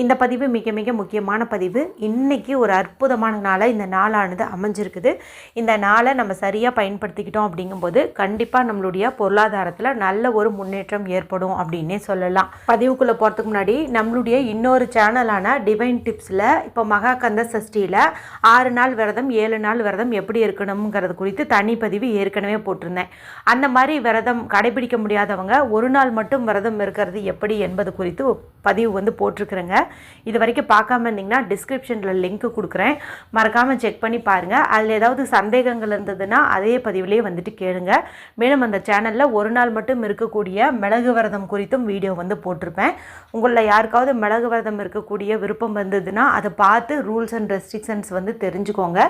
இந்த பதிவு மிக மிக முக்கியமான பதிவு. இன்றைக்கி ஒரு அற்புதமான நாளாக இந்த நாளானது அமைஞ்சிருக்குது. இந்த நாளை நம்ம சரியாக பயன்படுத்திக்கிட்டோம் அப்படிங்கும்போது கண்டிப்பாக நம்மளுடைய பொருளாதாரத்தில் நல்ல ஒரு முன்னேற்றம் ஏற்படும் அப்படின்னே சொல்லலாம். பதிவுக்குள்ளே போகிறதுக்கு முன்னாடி நம்மளுடைய இன்னொரு சேனலான டிவைன் டிப்ஸில் இப்போ மகாகந்த சஷ்டியில் ஆறு நாள் விரதம் ஏழு நாள் விரதம் எப்படி இருக்கணுங்கிறது குறித்து தனி பதிவு ஏற்கனவே போட்டிருந்தேன். அந்த மாதிரி விரதம் கடைபிடிக்க முடியாதவங்க ஒரு நாள் மட்டும் விரதம் இருக்கிறது எப்படி என்பது குறித்து பதிவு வந்து போட்டிருக்கிறேங்க. இது வரைக்கும் பார்க்காம இருந்தீங்கன்னா டிஸ்கிரிப்ஷனில் லிங்க் கொடுக்குறேன். மறக்காமல் செக் பண்ணி பாருங்கள் அதில் ஏதாவது சந்தேகங்கள் இருந்ததுன்னா அதே பதிவுலேயே வந்துட்டு கேளுங்க. மேலும் அந்த சேனலில் ஒரு நாள் மட்டும் இருக்கக்கூடிய மிளகு விரதம் குறித்தும் வீடியோ வந்து போட்டிருப்பேன். உங்களில் யாருக்காவது மிளகு விரதம் இருக்கக்கூடிய விருப்பம் வந்ததுன்னா அதை பார்த்து ரூல்ஸ் அண்ட் ரெஸ்ட்ரிக்ஷன்ஸ் வந்து தெரிஞ்சுக்கோங்க.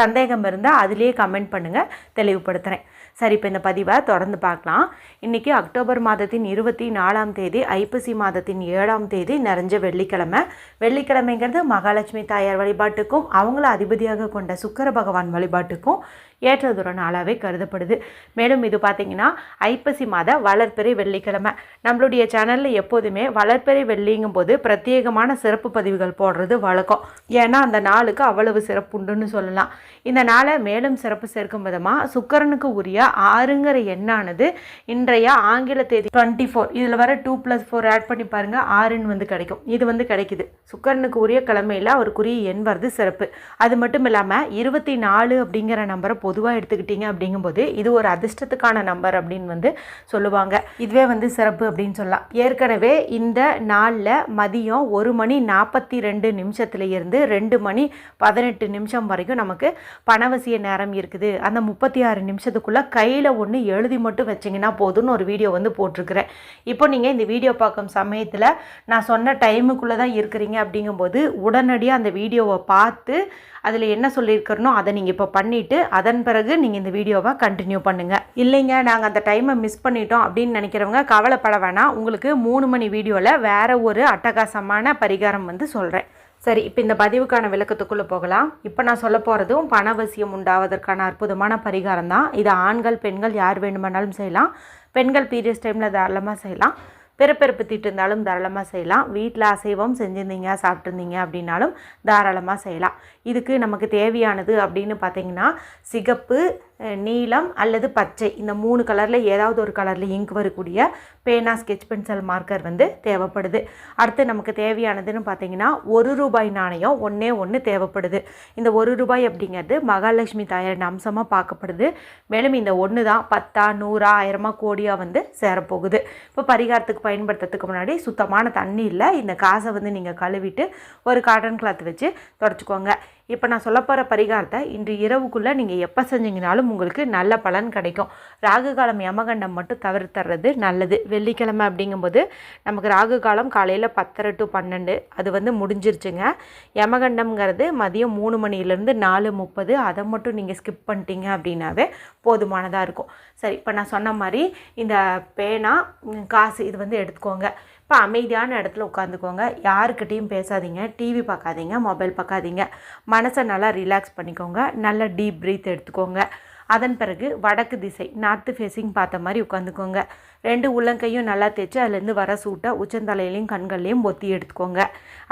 சந்தேகம் இருந்தால் அதிலேயே கமெண்ட் பண்ணுங்கள் தெளிவுபடுத்துகிறேன் சரி இப்போ இந்த பதிவை தொடர்ந்து பார்க்கலாம். இன்றைக்கி அக்டோபர் மாதத்தின் இருபத்தி நாலாம் தேதி ஐப்பசி மாதத்தின் ஏழாம் தேதி நிறைஞ்ச வெள்ளிக்கிழமை. வெள்ளிக்கிழமைங்கிறது மகாலட்சுமி தாயார் வழிபாட்டுக்கும் அவங்கள அதிபதியாக கொண்ட சுக்கர பகவான் வழிபாட்டுக்கும் ஏற்றதொரு நாளாகவே கருதப்படுது. மேலும் இது பார்த்திங்கன்னா ஐப்பசி மாத வளர்ப்பிறை வெள்ளிக்கிழமை. நம்மளுடைய சேனலில் எப்போதுமே வளர்ப்பிறை வெள்ளிங்கும் போது பிரத்யேகமான சிறப்பு பதிவுகள் போடுறது வழக்கம். ஏன்னா அந்த நாளுக்கு அவ்வளவு சிறப்புண்டுன்னு சொல்லலாம். இந்த நாளை மேலும் சிறப்பு சேர்க்கும் விதமாக சுக்கரனுக்கு உரிய ஆறுங்கிற எண்ணானது இன்றைய ஆங்கில தேதி டுவெண்ட்டி ஃபோர் இதில் வர டூ ப்ளஸ் ஃபோர் ஆட் பண்ணி பாருங்கள் ஆறுன்னு வந்து கிடைக்கும். இது வந்து கிடைக்குது. சுக்கரனுக்கு உரிய கிழமையில் அவருக்குரிய எண் வருது சிறப்பு. அது மட்டும் இல்லாமல் இருபத்தி நாலு அப்படிங்கிற நம்பரை பொதுவாக எடுத்துக்கிட்டீங்க அப்படிங்கும்போது இது ஒரு அதிர்ஷ்டத்துக்கான நம்பர் அப்படின்னு வந்து சொல்லுவாங்க. இதுவே வந்து சிறப்பு அப்படின்னு சொல்லலாம். ஏற்கனவே இந்த நாளில் மதியம் ஒரு மணி நாற்பத்தி ரெண்டு நிமிஷத்துல இருந்து ரெண்டு மணி பதினெட்டு நிமிஷம் வரைக்கும் நமக்கு பணவசிய நேரம் இருக்குது. அந்த முப்பத்தி ஆறு நிமிஷத்துக்குள்ளே கையில் ஒன்று எழுதி மட்டும் வச்சிங்கன்னா போதும்னு ஒரு வீடியோ வந்து போட்டிருக்கிறேன். இப்போ நீங்கள் இந்த வீடியோ பார்க்கும் சமயத்தில் நான் சொன்ன டைமுக்குள்ளே தான் இருக்கிறீங்க அப்படிங்கும்போது உடனடியாக அந்த வீடியோவை பார்த்து அதில் என்ன சொல்லியிருக்கிறனோ அதை நீங்கள் இப்போ பண்ணிவிட்டு அதன் பிறகு நீங்கள் இந்த வீடியோவை கண்டினியூ பண்ணுங்கள் இல்லைங்க நாங்கள் அந்த டைமை மிஸ் பண்ணிட்டோம் அப்படின்னு நினைக்கிறவங்க கவலைப்பட வேணாம். உங்களுக்கு மூணு மணி வீடியோவில் வேறு ஒரு அட்டகாசமான பரிகாரம் வந்து சொல்கிறேன் சரி இப்போ இந்த பதிவுக்கான விளக்கத்துக்குள்ளே போகலாம். இப்போ நான் சொல்ல போகிறதும் பணவசியம் உண்டாவதற்கான அற்புதமான பரிகாரம் தான் இது ஆண்கள் பெண்கள் யார் வேணுமானாலும் செய்யலாம். பெண்கள் பீரியட்ஸ் டைமில் தாராளமாக செய்யலாம். பிறப்பிறப்பு தீட்டு இருந்தாலும் தாராளமாக செய்யலாம். வீட்டில் அசைவம் செஞ்சுருந்தீங்க சாப்பிட்ருந்தீங்க அப்படின்னாலும் தாராளமாக செய்யலாம். இதுக்கு நமக்கு தேவையானது அப்படின்னு பார்த்தீங்கன்னா சிகப்பு நீலம் அல்லது பச்சை. இந்த மூணு கலரில் ஏதாவது ஒரு கலரில் இங்க் வரக்கூடிய பேனா ஸ்கெச் பென்சில் மார்க்கர் வந்து தேவைப்படுது. அடுத்து நமக்கு தேவையானதுன்னு பார்த்தீங்கன்னா ஒரு ரூபாய் நாணயம் ஒன்றே ஒன்று தேவைப்படுது. இந்த ஒரு ரூபாய் அப்படிங்கிறது மகாலட்சுமி தாயாரின் அம்சமாக பார்க்கப்படுது. மேலும் இந்த ஒன்று தான் பத்தா நூறா ஆயிரமா கோடியாக வந்து சேரப்போகுது. இப்போ பரிகாரத்துக்கு பயன்படுத்துறதுக்கு முன்னாடி சுத்தமான தண்ணி இல்லை. இந்த காசை வந்து நீங்கள் கழுவிட்டு ஒரு காட்டன் கிளாத் வச்சு தொடச்சிக்கோங்க. இப்போ நான் சொல்ல போகிற பரிகாரத்தை இன்று இரவுக்குள்ளே நீங்கள் எப்போ செஞ்சீங்கனாலும் உங்களுக்கு நல்ல பலன் கிடைக்கும். ராகு காலம் யமகண்டம் மட்டும் தவிர்த்துறது நல்லது. வெள்ளிக்கிழமை அப்படிங்கும்போது நமக்கு ராகு காலம் காலையில் பத்தரை டு பன்னெண்டு. அது வந்து முடிஞ்சிருச்சுங்க. யமகண்டம்ங்கிறது மதியம் மூணு மணிலேருந்து நாலு முப்பது. அதை மட்டும் நீங்கள் ஸ்கிப் பண்ணிட்டீங்க அப்படின்னாவே போதுமானதாக இருக்கும். சரி இப்போ நான் சொன்ன மாதிரி இந்த பேனா காசு இது வந்து எடுத்துக்கோங்க. இப்போ அமைதியான இடத்துல உட்காந்துக்கோங்க. யாருக்கிட்டேயும் பேசாதீங்க. டிவி பார்க்காதீங்க. மொபைல் பார்க்காதீங்க. மனசை நல்லா ரிலாக்ஸ் பண்ணிக்கோங்க. நல்ல டீப் ப்ரீத் எடுத்துக்கோங்க. அதன் பிறகு வடக்கு திசை நார்த்து ஃபேஸிங் பார்த்த மாதிரி உட்காந்துக்கோங்க. ரெண்டு உள்ளங்கையும் நல்லா தேய்ச்சி அதுலேருந்து வர சூட்டை உச்சந்தலையிலையும் கண்கள்லையும் ஒத்தி எடுத்துக்கோங்க.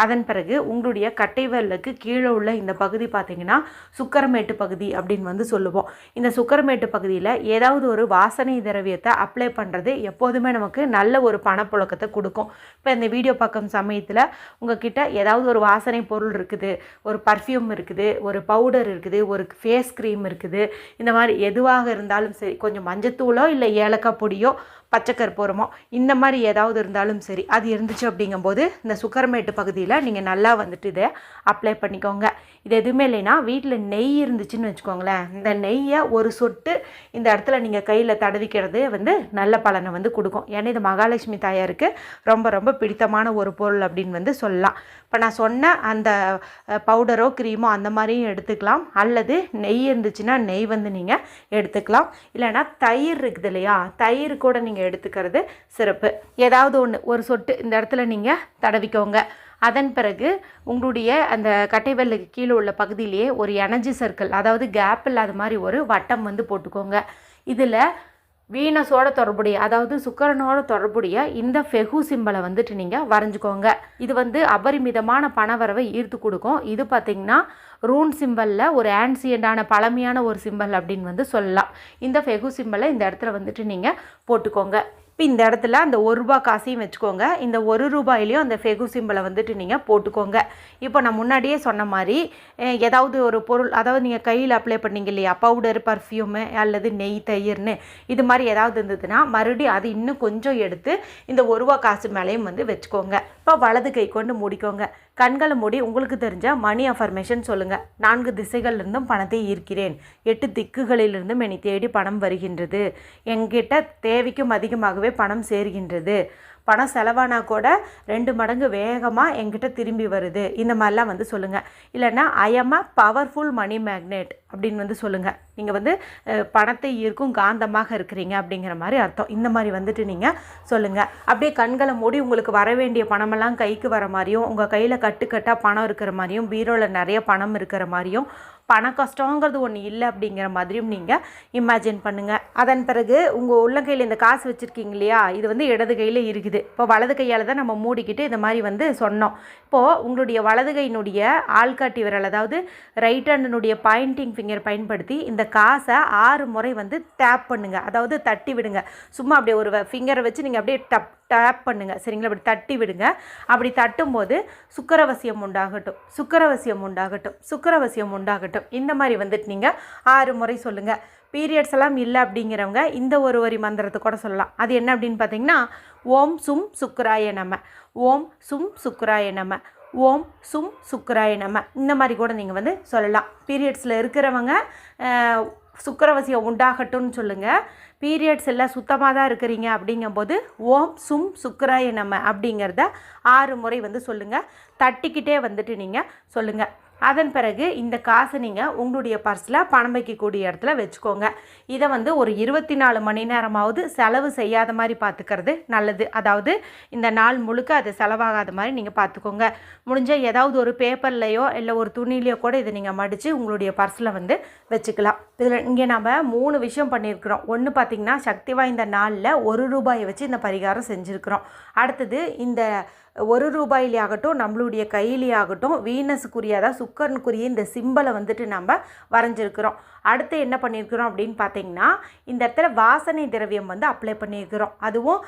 அதன் பிறகு உங்களுடைய கட்டை விரலுக்கு கீழே உள்ள இந்த பகுதி பார்த்தீங்கன்னா சுக்கரமேட்டு பகுதி அப்படின்னு வந்து சொல்லுவோம். இந்த சுக்கரமேட்டு பகுதியில் ஏதாவது ஒரு வாசனை திரவியத்தை அப்ளை பண்ணுறது எப்போதுமே நமக்கு நல்ல ஒரு பணப்புழக்கத்தை கொடுக்கும். இப்போ இந்த வீடியோ பார்க்கும் சமயத்தில் உங்ககிட்ட ஏதாவது ஒரு வாசனை பொருள் இருக்குது ஒரு பர்ஃப்யூம் இருக்குது ஒரு பவுடர் இருக்குது ஒரு ஃபேஸ் க்ரீம் இருக்குது. இந்த மாதிரி எதுவாக இருந்தாலும் சரி கொஞ்சம் மஞ்சத்தூளோ இல்லை ஏலக்காய் பொடியோ பச்சை கற்பூரமோ இந்த மாதிரி ஏதாவது இருந்தாலும் சரி அது இருந்துச்சு அப்படிங்கும்போது இந்த சுக்கரமேட்டு பகுதியில் நீங்கள் நல்லா வந்துட்டு இதை அப்ளை பண்ணிக்கோங்க. இது எதுவுமே இல்லைன்னா வீட்டில் நெய் இருந்துச்சுன்னு வச்சுக்கோங்களேன். இந்த நெய்யை ஒரு சொட்டு இந்த இடத்துல நீங்கள் கையில் தடவிக்கிறது வந்து நல்ல பலனை வந்து கொடுக்கும். ஏன்னா இது மகாலட்சுமி தாயாருக்கு ரொம்ப ரொம்ப பிடித்தமான ஒரு பொருள் அப்படின்னு வந்து சொல்லலாம். இப்போ நான் சொன்ன அந்த பவுடரோ க்ரீமோ அந்த மாதிரியும் எடுத்துக்கலாம். அல்லது நெய் இருந்துச்சுன்னா நெய் வந்து நீங்கள் எடுத்துக்கலாம். இல்லைன்னா தயிர் இருக்குது இல்லையா? தயிர் கூட நீங்கள் எடுத்துக்கிறது சிறப்பு. ஏதாவது ஒன்று ஒரு சொட்டு இந்த இடத்துல நீங்கள் தடவிக்கோங்க. அதன் பிறகு உங்களுடைய அந்த கட்டைவெல்லுக்கு கீழே உள்ள பகுதியிலேயே ஒரு எனர்ஜி சர்க்கிள் அதாவது கேப் இல்லாத மாதிரி ஒரு வட்டம் வந்து போட்டுக்கோங்க. இதில் வீனஸோட தொடர்புடைய அதாவது சுக்கரனோட தொடர்புடைய இந்த ஃபெகு சிம்பலை வந்துட்டு நீங்கள் வரைஞ்சிக்கோங்க. இது வந்து அபரிமிதமான பணவரவை ஈர்த்து கொடுக்கும். இது பார்த்திங்கன்னா ரூன் சிம்பலில் ஒரு ஆன்சியண்டான பழமையான ஒரு சிம்பல் அப்படின்னு வந்து சொல்லலாம். இந்த ஃபெகு சிம்பலை இந்த இடத்துல வந்துட்டு நீங்கள் போட்டுக்கோங்க. இப்போ இந்த இடத்துல அந்த ஒரு ரூபா காசையும் வச்சுக்கோங்க. இந்த ஒரு ரூபாயிலையும் அந்த ஃபெகு சிம்பிளை வந்துட்டு நீங்கள் போட்டுக்கோங்க. இப்போ நான் முன்னாடியே சொன்ன மாதிரி ஏதாவது ஒரு பொருள் அதாவது நீங்கள் கையில் அப்ளை பண்ணீங்க இல்லையா? பவுடர் பர்ஃப்யூமு அல்லது நெய் தயிர்னு. இது மாதிரி ஏதாவது இருந்ததுன்னா மறுபடியும் அது இன்னும் கொஞ்சம் எடுத்து இந்த ஒரு ரூபா காசு மேலேயும் வந்து வச்சுக்கோங்க. இப்போ வலது கை கொண்டு மூடிக்கோங்க. கண்களை மூடி உங்களுக்கு தெரிஞ்ச மணி அஃபர்மேஷன் சொல்லுங்கள் நான்கு திசைகளிலிருந்தும் பணத்தை ஈர்க்கிறேன். எட்டு திக்குகளிலிருந்தும் என்னை தேடி பணம் வருகின்றது. எங்கிட்ட தேவைக்கும் அதிகமாகவே பணம் சேர்கின்றது. பணம் செலவானா கூட ரெண்டு மடங்கு வேகமாக எங்கிட்ட திரும்பி வருது. இந்த மாதிரிலாம் வந்து சொல்லுங்கள் இல்லைன்னா I'm a powerful money magnet அப்படின்னு வந்து சொல்லுங்கள் நீங்கள் வந்து பணத்தை ஈர்க்கும் காந்தமாக இருக்கிறீங்க அப்படிங்கிற மாதிரி அர்த்தம். இந்த மாதிரி வந்துட்டு நீங்கள் சொல்லுங்கள் அப்படியே கண்களை மூடி உங்களுக்கு வர வேண்டிய பணமெல்லாம் கைக்கு வர மாதிரியும் உங்கள் கையில் கட்டுக்கட்டாக பணம் இருக்கிற மாதிரியும் பீரோவில் நிறைய பணம் இருக்கிற மாதிரியும் பண கஷ்டங்கிறது ஒன்று இல்லை அப்படிங்கிற மாதிரியும் நீங்கள் இமேஜின் பண்ணுங்கள் அதன் பிறகு உங்கள் உள்ளங்கையில் இந்த காசு வச்சுருக்கீங்க இல்லையா? இது வந்து இடது கையில் இருக்குது. இப்போ வலது கையால் தான் நம்ம மூடிக்கிட்டு இந்த மாதிரி வந்து சொன்னோம். இப்போது உங்களுடைய வலது கையினுடைய ஆள்காட்டி விரல் அதாவது ரைட் ஹேண்டினுடைய பாயிண்டிங் ஃபிங்கர் பயன்படுத்தி இந்த காசை ஆறு முறை வந்து டேப் பண்ணுங்கள் அதாவது தட்டி விடுங்க. சும்மா அப்படியே ஒரு ஃபிங்கரை வச்சு நீங்கள் அப்படியே டப் டேப் பண்ணுங்கள் சரிங்களா? அப்படி தட்டி விடுங்க. அப்படி தட்டும்போது சுக்கரவசியம் உண்டாகட்டும். சுக்கரவசியம் உண்டாகட்டும். சுக்கரவசியம் உண்டாகட்டும். இந்த மாதிரி வந்துட்டு நீங்கள் ஆறு முறை சொல்லுங்கள் பீரியட்ஸ் எல்லாம் இல்லை அப்படிங்கிறவங்க இந்த ஒரு வரி மந்திரத்தை கூட சொல்லலாம். அது என்ன அப்படின்னு பார்த்தீங்கன்னா ஓம் சும் சுக்கராய நம. ஓம் சும் சுக்கராய நம. ஓம் சும் சுக்கராய நம. இந்த மாதிரி கூட நீங்கள் வந்து சொல்லலாம். பீரியட்ஸில் இருக்கிறவங்க சுக்கரவசியம் சுக்கிரவசியம் உண்டாகட்டும்னு சொல்லுங்கள் பீரியட்ஸ் எல்லாம் சுத்தமாக தான் இருக்கிறீங்க அப்படிங்கும்போது ஓம் சும் சுக்கராய நம அப்படிங்கிறத ஆறு முறை வந்து சொல்லுங்கள் தட்டிக்கிட்டே வந்துட்டு நீங்கள் சொல்லுங்கள் அதன் பிறகு இந்த காசை நீங்கள் உங்களுடைய பர்ஸில் பணம் வைக்கக்கூடிய இடத்துல வச்சுக்கோங்க. இதை வந்து ஒரு இருபத்தி நாலு மணி நேரமாவது செலவு செய்யாத மாதிரி பார்த்துக்கிறது நல்லது. அதாவது இந்த நாள் முழுக்க அது செலவாகாத மாதிரி நீங்கள் பார்த்துக்கோங்க முடிஞ்ச ஏதாவது ஒரு பேப்பர்லையோ இல்லை ஒரு துணிலையோ கூட இதை நீங்கள் மடித்து உங்களுடைய பர்ஸில் வந்து வச்சுக்கலாம். இதில் இங்கே நம்ம மூணு விஷயம் பண்ணியிருக்கிறோம். ஒன்று பார்த்திங்கன்னா சக்தி வாய்ந்த நாளில் ஒரு ரூபாயை வச்சு இந்த பரிகாரம் செஞ்சுருக்கிறோம். அடுத்தது இந்த ஒரு ரூபாயிலே ஆகட்டும் நம்மளுடைய கையிலே ஆகட்டும் வீனஸுக்குரியதாக சுக் சுக்கரனுக்குரிய இந்த சிம்பலை வந்துட்டு நம்ம வரைஞ்சிருக்கிறோம். அடுத்து என்ன பண்ணியிருக்கிறோம் அப்படின்னு பார்த்தீங்கன்னா இந்த இடத்துல வாசனை திரவியம் வந்து அப்ளை பண்ணியிருக்கிறோம். அதுவும்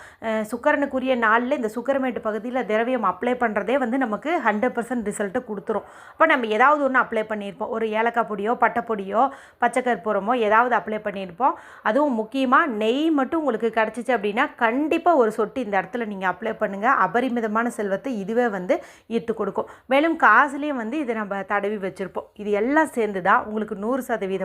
சுக்கரனுக்குரிய நாளில் இந்த சுக்கரமேட்டு பகுதியில் திரவியம் அப்ளை பண்ணுறதே வந்து நமக்கு ஹண்ட்ரட் பர்சன்ட் ரிசல்ட்டு கொடுத்துரும். அப்போ நம்ம ஏதாவது ஒன்று அப்ளை பண்ணியிருப்போம். ஒரு ஏலக்காய் பொடியோ பட்டைப்பொடியோ பச்சைக்கற்பூரமோ ஏதாவது அப்ளை பண்ணியிருப்போம். அதுவும் முக்கியமாக நெய் மட்டும் உங்களுக்கு கிடச்சிச்சு அப்படின்னா கண்டிப்பாக ஒரு சொட்டு இந்த இடத்துல நீங்கள் அப்ளை பண்ணுங்கள் அபரிமிதமான செல்வத்தை இதுவே வந்து ஈர்த்து கொடுக்கும். மேலும் காசுலேயும் வந்து இதை நம்ம தடவி வச்சுருப்போம். இது எல்லாம் சேர்ந்து தான் உங்களுக்கு நூறு சதவீத